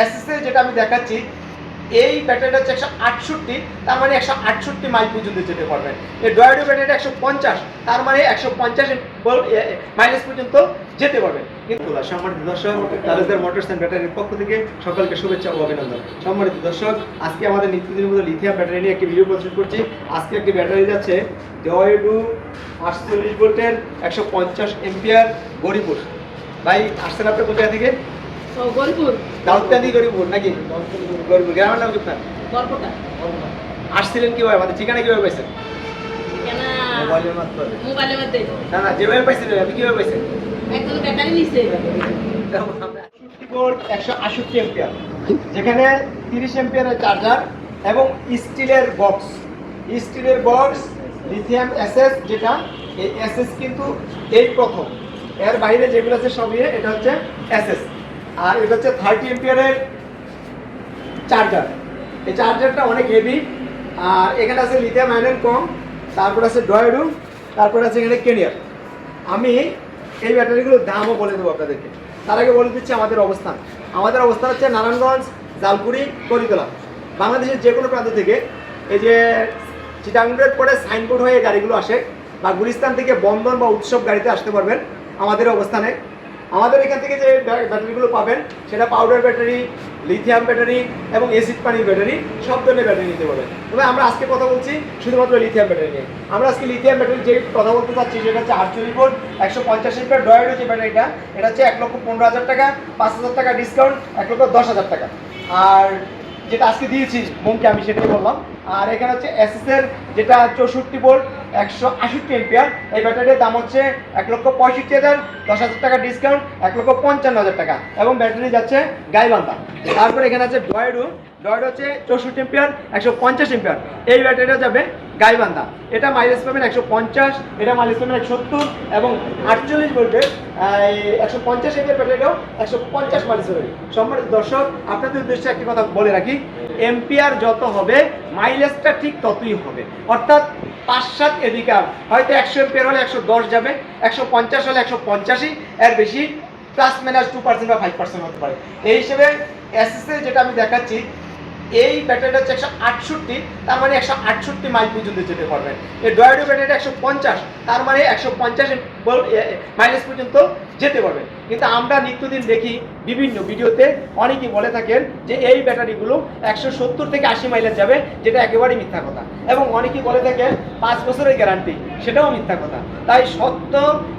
SSA যেটা আমি দেখাচ্ছি, এই ব্যাটারিটা হচ্ছে একশো আটষট্টি, তার মানে একশো আটষট্টি মাইল পর্যন্ত যেতে পারবেন এই ডয়েডো ব্যাটারিটা একশো পঞ্চাশ, তার মানে একশো পঞ্চাশ মাইলেজ পর্যন্ত যেতে পারবেন কিন্তু সম্মানিত দর্শক, তালুকদার মোটরস অ্যান্ড ব্যাটারির পক্ষ থেকে সকলকে শুভেচ্ছা ও অভিনন্দন। সম্মানিত দর্শক, আজকে আমাদের নিত্যদিনের মতো লিথিয়া ব্যাটারি নিয়ে একটি ভিডিও প্রস্তুত করছি। আজকে একটি ব্যাটারি যাচ্ছে ডয়েডু আটচল্লিশ ভোল্টের একশো পঞ্চাশ এমপিআর গরিপুর ভাই, আসছেন আপনি কোথায় থেকে? গরিপুর? দাউদকান্দি গরিপুর নাকি? গরিপুর গ্রামের নাম কি আপনার? গল্পটা আসছিলেন কীভাবে? আমাদের ঠিকানা কীভাবে পাইছেন? কেন মোবাইলের মাধ্যমে। মোবাইলের মধ্যে না না যেভাবে পাইছেন আপনি কীভাবে পাইছেন? একজন ব্যাটারি নিছে। একশো আষট্টি এম্পিয়ার যেখানে তিরিশ এম্পিয়ারের চার্জার এবং স্টিলের বক্স স্টিলের বক্স লিথিয়াম এসএস যেটা এই এসএস কিন্তু এই প্রথম। এর বাইরে যেগুলো আছে সবই এটা হচ্ছে এসএস আর এটা হচ্ছে থার্টি এম্পিয়ারের চার্জার এই চার্জারটা অনেক হেভি আর এখানে আছে লিথিয়াম আয়রন কম, তারপর আছে ডয়েডু তারপর আছে এখানে কেনিয়ার আমি এই ব্যাটারিগুলোর দামও বলে দেবো আপনাদেরকে। তার আগে বলে দিচ্ছি আমাদের অবস্থান। আমাদের অবস্থান হচ্ছে নারায়ণগঞ্জ জালপুরি করিতলা। বাংলাদেশের যে কোনো প্রান্ত থেকে এই যে চিটাঙ্গের পরে সাইনবোর্ড হয়ে গাড়িগুলো আসে বা গুলিস্তান থেকে বন্ধন বা উৎসব গাড়িতে আসতে পারবেন আমাদের অবস্থানে। আমাদের এখান থেকে যে ব্যাট- ব্যাটারিগুলো পাবেন, সেটা পাউডার ব্যাটারি লিথিয়াম ব্যাটারি এবং এসিড পানির ব্যাটারি, সব ধরনের ব্যাটারি নিতে পারবেন। তবে আমরা আজকে কথা বলছি শুধুমাত্র লিথিয়াম ব্যাটারি নিয়ে। আমরা আজকে লিথিয়াম ব্যাটারি যে কথা বলতে চাচ্ছি, সেটা হচ্ছে আটচল্লিশ ভোল্ট একশো পঞ্চাশ লিটার ডয়েড যে ব্যাটারিটা, এটা হচ্ছে এক লক্ষ পনেরো হাজার টাকা, পাঁচ হাজার টাকা ডিসকাউন্ট এক লক্ষ দশ হাজার টাকা। আর যেটা আজকে দিয়েছি বোনকে আমি সেটাই বললাম। আর এখানে হচ্ছে এসএস এর যেটা চৌষট্টি ভোল্ট একশো আষট্টি এম্পিয়ার এই ব্যাটারির দাম হচ্ছে এক লক্ষ পঁয়ষট্টি হাজার, দশ হাজার টাকা ডিসকাউন্ট এক লক্ষ পঞ্চান্ন হাজার টাকা। এবং ব্যাটারি যাচ্ছে গাইবান্ধা। তারপরে এখানে আছে ডয়েডু ডয়েড হচ্ছে চৌষট্টি এম্পিয়ার একশো পঞ্চাশ এম্পিয়ার এই ব্যাটারিটা যাবে গাইবান্ধা। এটা মাইলেজ পাবেন একশো পঞ্চাশ, এটা মাইলেজ পাবেন একশো সত্তর এবং আটচল্লিশ ভোল্টের একশো পঞ্চাশ এম্পিয়ার ব্যাটারিটাও একশো পঞ্চাশ মাইলেজ পাবেন সম্মানিত দর্শক, আপনাদের উদ্দেশ্যে একটি কথা বলে রাখি এম্পিয়ার যত হবে মাইলেজটা ঠিক ততই হবে। অর্থাৎ পাঁচ সাত এদিকে হয়তো একশো এম্পিয়ার হলে একশো দশ যাবে, একশো পঞ্চাশ হলে একশো পঞ্চাশই, এর বেশি প্লাস মাইনাস টু পার্সেন্ট বা ফাইভ পার্সেন্ট হতে পারে। এই হিসেবে এসএসএ যেটা আমি দেখাচ্ছি এই ব্যাটারিটা হচ্ছে একশো আটষট্টি, তার মানে একশো আটষট্টি মাইল পর্যন্ত যেতে পারবেন এই ডয়েডো ব্যাটারিটা একশো পঞ্চাশ, তার মানে একশো পঞ্চাশ মাইলেজ পর্যন্ত যেতে পারবেন কিন্তু আমরা নিত্যদিন দেখি বিভিন্ন ভিডিওতে অনেকেই বলে থাকেন যে এই ব্যাটারিগুলো একশো সত্তর থেকে আশি মাইলেজ যাবে, যেটা একেবারেই মিথ্যা কথা। এবং অনেকেই বলে থাকেন পাঁচ বছরের গ্যারান্টি সেটাও মিথ্যা কথা। তাই সত্য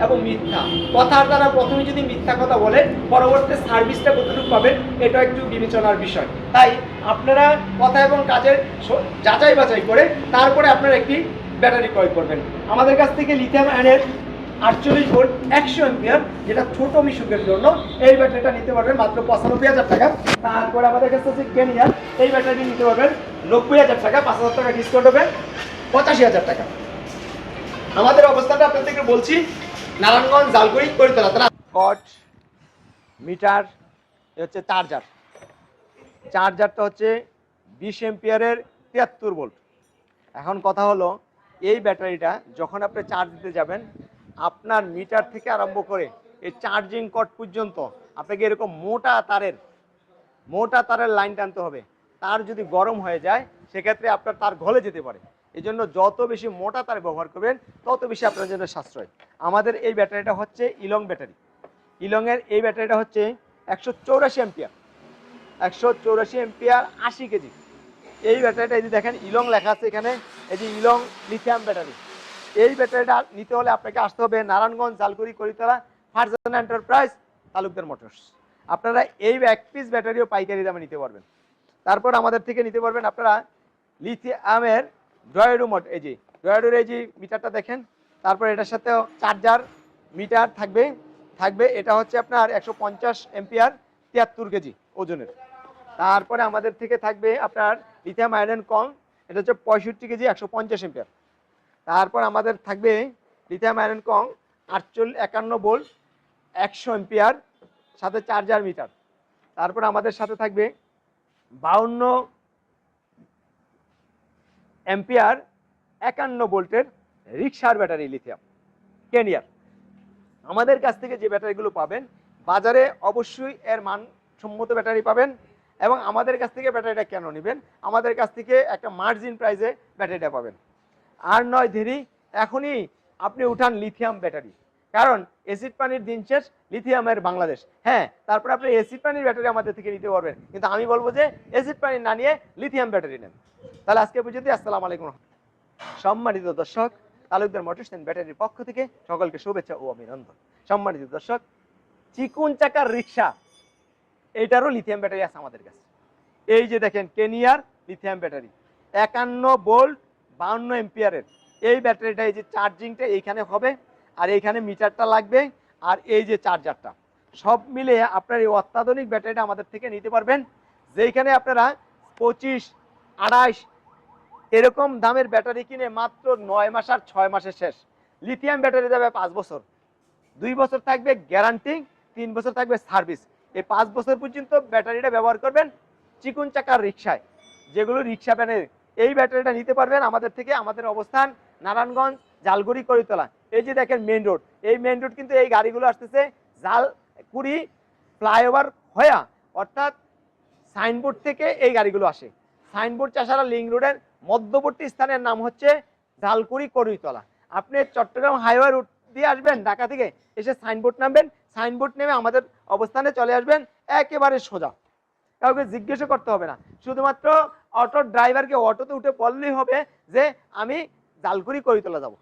এবং মিথ্যা। কথার দ্বারা প্রথমে যদি মিথ্যা কথা বলে পরবর্তী সার্ভিসটা কতটুকু পাবেন এটা একটু বিবেচনার বিষয়। তাই আপনারা কথা এবং কাজের যাচাই বাছাই করে তারপরে আপনারা একটি ব্যাটারি ক্রয় করবেন। আমাদের কাছ থেকে লিথিয়াম আয়নের আটচল্লিশ ভোল্ট একশো এম্পিয়ার যেটা ছোট মিশুকের জন্য, এই ব্যাটারিটা নিতে পারবেন মাত্র পঁচানব্বই হাজার টাকা। তারপরে আমাদের কাছে আছে কেনিয়ার এই ব্যাটারিটি নিতে পারবেন নব্বই হাজার টাকা, পাঁচ হাজার টাকা ডিসকাউন্ট হবে, পঁচাশি হাজার টাকা। আমাদের অবস্থাটা আপনাদেরকে বলছি, নারায়ণগঞ্জ জালগুড়ি করিতলা, তারা কট মিটার হচ্ছে চার্জার চার্জারটা হচ্ছে বিশ এম্পিয়ারের তিয়াত্তর ভোল্ট। এখন কথা হলো, এই ব্যাটারিটা যখন আপনি চার্জ দিতে যাবেন, আপনার মিটার থেকে আরম্ভ করে এই চার্জিং কট পর্যন্ত আপনাকে এরকম মোটা তারের মোটা তারের লাইন টানতে হবে। তার যদি গরম হয়ে যায়, সেক্ষেত্রে আপনার তার গলে যেতে পারে। এই জন্য যত বেশি মোটা তার ব্যবহার করবেন, তত বেশি আপনার জন্য সাশ্রয়। আমাদের এই ব্যাটারিটা হচ্ছে ইলং ব্যাটারি। ইলংয়ের এই ব্যাটারিটা হচ্ছে একশো চৌরাশি এম্পিয়ার। একশো চৌরাশি এম্পিয়ার আশি কেজি। এই ব্যাটারিটা এই যে দেখেন, ইলং লেখা আছে এখানে, এই যে ইলং লিথিয়াম ব্যাটারি এই ব্যাটারিটা নিতে হলে আপনাকে আসতে হবে নারায়ণগঞ্জ, জালকুড়ি, করিতলা, ফারজান এন্টারপ্রাইজ তালুকদার মোটরস আপনারা এই এক পিস ব্যাটারিও পাইকারি দামে নিতে পারবেন। তারপর আমাদের থেকে নিতে পারবেন আপনারা লিথিয়ামের ড্রয়েডো মোট এই যে ড্রয়েডোর এই যে মিটারটা দেখেন, তারপর এটার সাথে চার্জার মিটার থাকবে। থাকবে, এটা হচ্ছে আপনার একশো পঞ্চাশ এম্পিয়ার তিয়াত্তর কেজি ওজনের। তারপরে আমাদের থেকে থাকবে আপনার লিথিয়াম আয়রন কম, এটা হচ্ছে পঁয়ষট্টি কেজি, একশো পঞ্চাশ এম্পিয়ার তারপর আমাদের থাকবে লিথিয়াম আয়রন কম, আটচল্লিশ, একান্ন ভোল্ট একশো এম্পিয়ার সাথে চার্জার মিটার তারপর আমাদের সাথে থাকবে বাউন্ন এম্পিয়ার একান্ন ভোল্টের রিক্সার ব্যাটারি লিথিয়াম কেনিয়ার আমাদের কাছ থেকে যে ব্যাটারিগুলো পাবেন, বাজারে অবশ্যই এর মানসম্মত ব্যাটারি পাবেন। এবং আমাদের কাছ থেকে ব্যাটারিটা কেন নেবেন? আমাদের কাছ থেকে একটা মার্জিন প্রাইসে ব্যাটারিটা পাবেন। আর নয় ধীরি, এখনই আপনি উঠান লিথিয়াম ব্যাটারি কারণ এসিড পানির দিন শেষ লিথিয়ামের বাংলাদেশ। হ্যাঁ তারপরে আপনি এসিড পানির ব্যাটারি আমাদের থেকে নিতে পারবেন। কিন্তু আমি বলব যে এসিড পানি না নিয়ে লিথিয়াম ব্যাটারি নেন। তাহলে আজকে পর্যন্ত আসসালাম আলাইকুম সম্মানিত দর্শক, তালুকদার মোটরস ব্যাটারির পক্ষ থেকে সকলকে শুভেচ্ছা ও অভিনন্দন। সম্মানিত দর্শক চিকুন চাকার রিক্সা এইটারও লিথিয়াম ব্যাটারি আছে আমাদের কাছে। এই যে দেখেন কেনিয়ার লিথিয়াম ব্যাটারি একান্ন বোল্ট বাউন্ন এম্পিয়ারের এই ব্যাটারিটা এই যে চার্জিংটা এইখানে হবে, আর এইখানে মিটারটা লাগবে, আর এই যে চার্জারটা সব মিলে আপনার এই অত্যাধুনিক ব্যাটারিটা আমাদের থেকে নিতে পারবেন, যেইখানে আপনারা পঁচিশ, আড়াইশ এরকম দামের ব্যাটারি কিনে মাত্র নয় মাস আর ছয় মাসের শেষ। লিথিয়াম ব্যাটারি যাবে পাঁচ বছর। দুই বছর থাকবে গ্যারান্টি তিন বছর থাকবে সার্ভিস এই পাঁচ বছর পর্যন্ত ব্যাটারিটা ব্যবহার করবেন চিকুন চাকার রিক্সায় যেগুলো রিক্সা ভ্যানের এই ব্যাটারিটা নিতে পারবেন আমাদের থেকে, আমাদের অবস্থান নারায়ণগঞ্জ, জালগুড়ি, করিতলা। এই যে দেখেন মেন রোড এই মেন রোড কিন্তু এই গাড়িগুলো আসতেছে জালকুড়ি ফ্লাইওভার হয়া অর্থাৎ সাইনবোর্ড থেকে এই গাড়িগুলো আসে। সাইনবোর্ড চাষারা লিঙ্ক রোডের মধ্যবর্তী স্থানের নাম হচ্ছে ঝালকুড়ি করিতলা। আপনি চট্টগ্রাম হাইওয়ে রুট দিয়ে আসবেন, ঢাকা থেকে এসে সাইনবোর্ড নামবেন সাইনবোর্ড নেমে আমাদের অবস্থানে চলে আসবেন, একেবারে সোজা। কাউকে জিজ্ঞেসও করতে হবে না। শুধুমাত্র অটো ড্রাইভারকে অটোতে উঠে বললেই হবে যে, আমি জালকুড়ি করিতলা যাব।